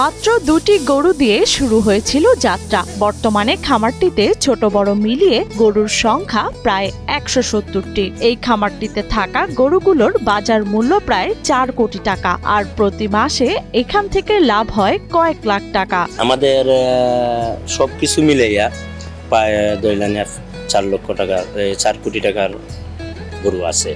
মাত্র দুটি গরু দিয়ে শুরু হয়েছিল যাত্রা। বর্তমানে খামারটিতে ছোট বড় মিলিয়ে গরুর সংখ্যা প্রায় একশো সত্তরটি। এই খামারটিতে থাকা গরুগুলোর বাজার মূল্য প্রায় চার কোটি টাকা আর প্রতি মাসে এখান থেকে লাভ হয় কয়েক লাখ টাকা। আমাদের সব কিছু মিলাইয়া প্রায় এক চার লক্ষ টাকা চার কোটি টাকার গরু আছে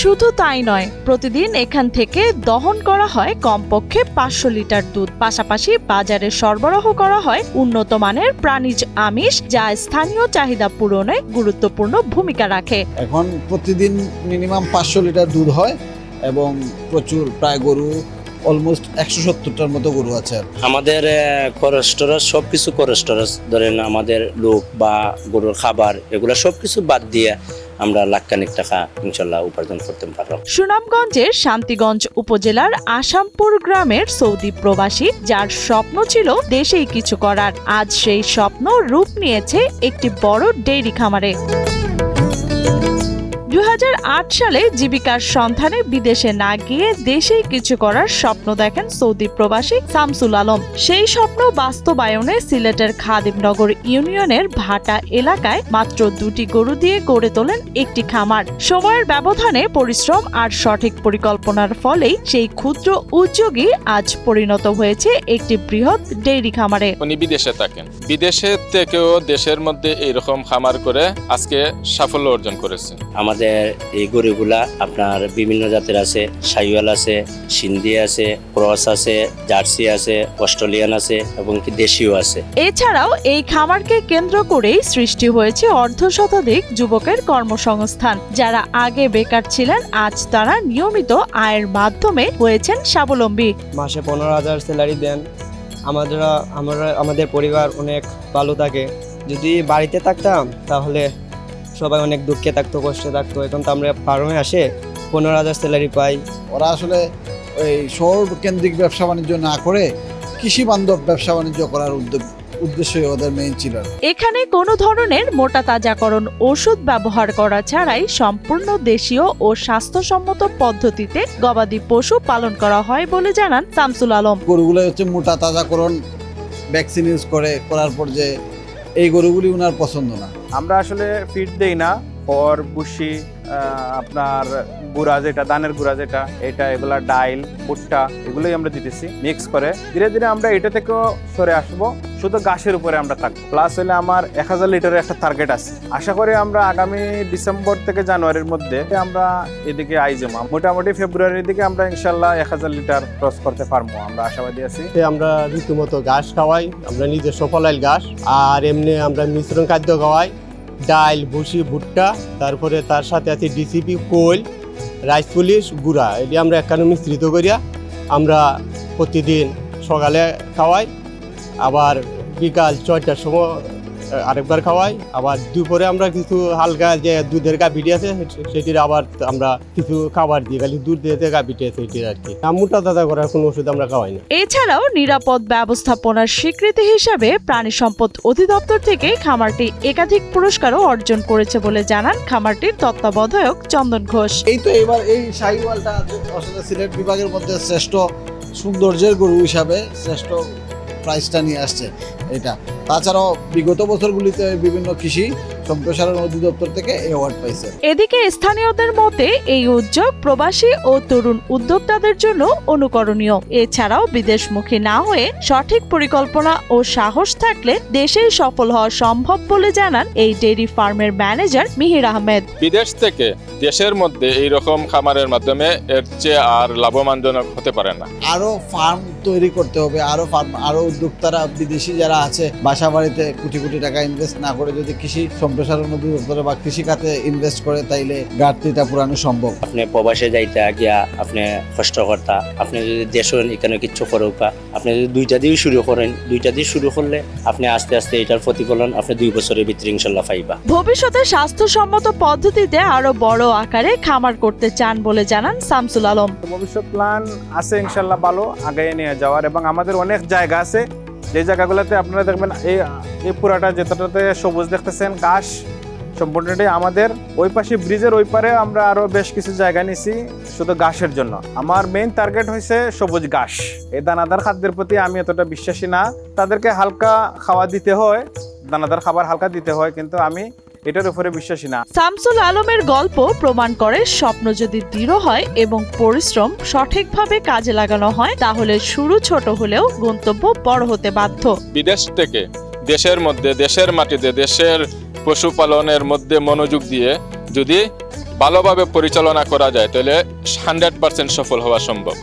শুধু তাই নয় প্রতিদিন এখান থেকে দহন করা হয় কমপক্ষে পাঁচশো লিটার দুধ। পাশাপাশি বাজারে সরবরাহ করা হয় উন্নত মানের প্রাণীজ আমিষ যা স্থানীয় চাহিদা পূরণে গুরুত্বপূর্ণ ভূমিকা রাখে। এখন প্রতিদিন মিনিমাম পাঁচশো লিটার দুধ হয় এবং প্রচুর প্রায় গরু অলমোস্ট একশো সত্তরটার মতো গরু আছে আমাদের খরচ টরচ সব কিছু খরচ ধরেন আমাদের লোক বা গরুর খাবার এগুলো সব কিছু বাদ দিয়ে আমরা লাখখানিক টাকা ইনশাল্লাহ উপার্জন করতে পারলাম সুনামগঞ্জের শান্তিগঞ্জ উপজেলার আসামপুর গ্রামের সৌদি প্রবাসী যার স্বপ্ন ছিল দেশেই কিছু করার আজ সেই স্বপ্ন রূপ নিয়েছে একটি বড় ডেইরি খামারে। দুই হাজার আট সালে জীবিকার সন্ধানে বিদেশে না গিয়ে দেশেই কিছু করার স্বপ্ন দেখেন সৌদি প্রবাসী শামসুল আলম। সেই স্বপ্ন বাস্তবায়নে সিলেটের খাদিমনগর ইউনিয়নের ভাটা এলাকায় মাত্র দুটি গরু দিয়ে গড়ে তোলেন একটি খামার। সময়ের ব্যবধানে পরিশ্রম আর সঠিক পরিকল্পনার ফলেই সেই ক্ষুদ্র উদ্যোগী আজ পরিণত হয়েছে একটি বৃহৎ ডেইরি খামারে। উনি বিদেশে থাকেন। বিদেশের থেকেও দেশের মধ্যে এইরকম খামার করে আজকে সাফল্য অর্জন করেছে আমাদের এই গরুগুলা আপনার বিভিন্ন জাতের আছে। সাইওয়াল আছে সিন্ধি আছে ক্রস আছে জার্সি আছে অস্ট্রেলিয়ান আছে এবং কি দেশীয় আছে। এছাড়াও এই খামারকে কেন্দ্র করেই সৃষ্টি হয়েছে অর্ধ শতাধিক যুবকের কর্মসংস্থান। যারা আগে বেকার ছিলেন আজ তারা নিয়মিত আয়ের মাধ্যমে হয়েছেন স্বাবলম্বী। মাসে পনেরো হাজার স্যালারি দেন। আমাদের আমরা আমাদের পরিবার অনেক ভালো থাকে। যদি বাড়িতে থাকতাম তাহলে সবাই অনেক দুঃখে থাকতো কষ্টে থাকতো। এখন তো আমরা ফার্মে আসে পনেরো হাজার স্যালারি পাই। ওরা আসলে ওই শহর কেন্দ্রিক ব্যবসা বাণিজ্য না করে কৃষি বান্ধব ব্যবসা বাণিজ্য করার উদ্যোগ উদ্দেশ্যই ওদের মেইন ছিল। এখানে কোনো ধরনের মোটা তাজাকরণ ওষুধ ব্যবহার করা ছাড়াই সম্পূর্ণ দেশীয় ও স্বাস্থ্যসম্মত পদ্ধতিতে গবাদি পশু পালন করা হয় বলে জানান শামসুল আলম। গরুগুলো হচ্ছে মোটা তাজাকরণ ভ্যাকসিন ইউজ করে করার পর যে এই গরুগুলি ওনার পছন্দ না। আমরা আসলে ফিড দেই না। খড় বুসি আপনার গুড়া যেটা ধানের গুড়া যেটা, এটা, এগুলা ডাইল, ভুট্টা, এগুলোই আমরা দিতেছি মিক্স করে। ধীরে ধীরে আমরা এটা থেকেও সরে আসব। শুধু গাছের উপরে আমরা থাকব। প্লাস হলে আমার এক হাজার লিটারের একটা টার্গেট আছে। আশা করি আমরা আগামী ডিসেম্বর থেকে জানুয়ারির মধ্যে আমরা এদিকে আই যাব মোটামুটি ফেব্রুয়ারির দিকে আমরা ইনশাল্লাহ এক হাজার লিটার ক্রস করতে পারব। আমরা আশাবাদী আছি। আমরা রীতিমতো ঘাস খাওয়াই। আমরা নিজস্ব ফলাইল ঘাস। আর এমনি আমরা মিশ্রণ খাদ্য খাওয়াই। ডাল ভুসি ভুট্টা, তারপরে তার সাথে আছে ডিসিপি কোল রাইস পুলিশ, গুড়া। এটি আমরা একখানে মিশ্রিত করিয়া আমরা প্রতিদিন সকালে খাওয়াই। আবার বিকাল ছয়টার সময় আরেকবার খাওয়াই। আবার দুপুরে আমরা কিছু হালকা যে দুধের গাভিটি আছে সেটির আবার আমরা কিছু খাবার দিই খালি দুধ দিয়ে গাভিটি আছে সেটির আর কি। মোটা তাজা করার কোনো ওষুধ আমরা খাওয়াই না। এছাড়াও নিরাপদ ব্যবস্থাপনার স্বীকৃতি হিসাবে প্রাণী সম্পদ অধিদপ্তর থেকে খামারটি একাধিক পুরস্কারও অর্জন করেছে বলে জানান খামারটির তত্ত্বাবধায়ক চন্দন ঘোষ। এই তো এবার এই শাহিওয়ালটা আসলে সিলেট বিভাগের মধ্যে শ্রেষ্ঠ সৌন্দর্যের গরু হিসাবে শ্রেষ্ঠ প্রাইজটা নিয়ে আসছে এটা। তাছাড়াও বিগত বছরগুলিতে বিভিন্ন কৃষি সম্প্রসারণ অধিদপ্তর থেকে এই অ্যাওয়ার্ড পাইছে। এদিকে স্থানীয়দের মতে এই উদ্যোগ প্রবাসী ও তরুণ উদ্যোক্তাদের জন্য অনুকরণীয়। এছাড়াও বিদেশমুখী না হয়ে সঠিক পরিকল্পনা ও সাহস থাকলে দেশেই সফল হওয়া সম্ভব বলে জানান এই ডেইরি ফার্মের ম্যানেজার মিহির আহমেদ। বিদেশ থেকে দেশের মধ্যে এই রকম খামারের মাধ্যমে এর চেয়ে আর লাভবানজনক হতে পারে না। আরও ফার্ম তৈরি করতে হবে আরও ফার্ম আরও উদ্যোক্তারা বিদেশি যারা আছে বাসা বাড়িতে কোটি কোটি টাকা ইনভেস্ট না করে যদি কৃষি সম্প্রসারণ অধিদপ্তরে বা কৃষি খাতে ইনভেস্ট করে তাইলে ঘাটতিটা পুরানো সম্ভব। আপনি প্রবাসে যাইতে গিয়া আপনি কষ্ট করতা আপনি যদি দেশ এখানে কিচ্ছু করুকা আপনি যদি দুইটা দিয়ে শুরু করেন দুইটা দিয়ে শুরু করলে আপনি আস্তে আস্তে এটার প্রতিফলন আপনি দুই বছরের ভিতরে ইনশাল্লাহ পাইবা। ভবিষ্যতে স্বাস্থ্যসম্মত পদ্ধতিতে আরও বড় আকারে খামার করতে চান বলে জানান শামসুল আলম। ভবিষ্যৎ প্ল্যান আছে ইনশাল্লাহ ভালো আগে নিয়ে যাওয়ার এবং আমাদের অনেক জায়গা আছে যে জায়গাগুলোতে আপনারা দেখবেন এই এই পুরাটা যেটাতে সবুজ দেখতেছেন, ঘাস সম্পূর্ণটাই আমাদের। ওই পাশে ব্রিজের ওই পারে আমরা আরও বেশ কিছু জায়গা নিছি শুধু গাছের জন্য। আমার মেইন টার্গেট হয়েছে সবুজ ঘাস। এই দানাদার খাদ্যের প্রতি আমি এতটা বিশ্বাসী না। তাদেরকে হালকা খাওয়া দিতে হয়। দানাদার খাবার হালকা দিতে হয়, কিন্তু আমি এটার উপরে বিশ্বাসী না। শামসুল আলমের গল্প প্রমাণ করে স্বপ্ন যদি দৃঢ় হয় এবং পরিশ্রম সঠিকভাবে কাজে লাগানো হয় তাহলে শুরু ছোট হলেও গন্তব্য বড় হতে বাধ্য। বিদেশ থেকে দেশের মধ্যে দেশের মাটিতে দেশের পশুপালনের মধ্যে মনোযোগ দিয়ে যদি ভালোভাবে পরিচালনা করা যায় তাহলে হান্ড্রেড পার্সেন্ট সফল হওয়া সম্ভব।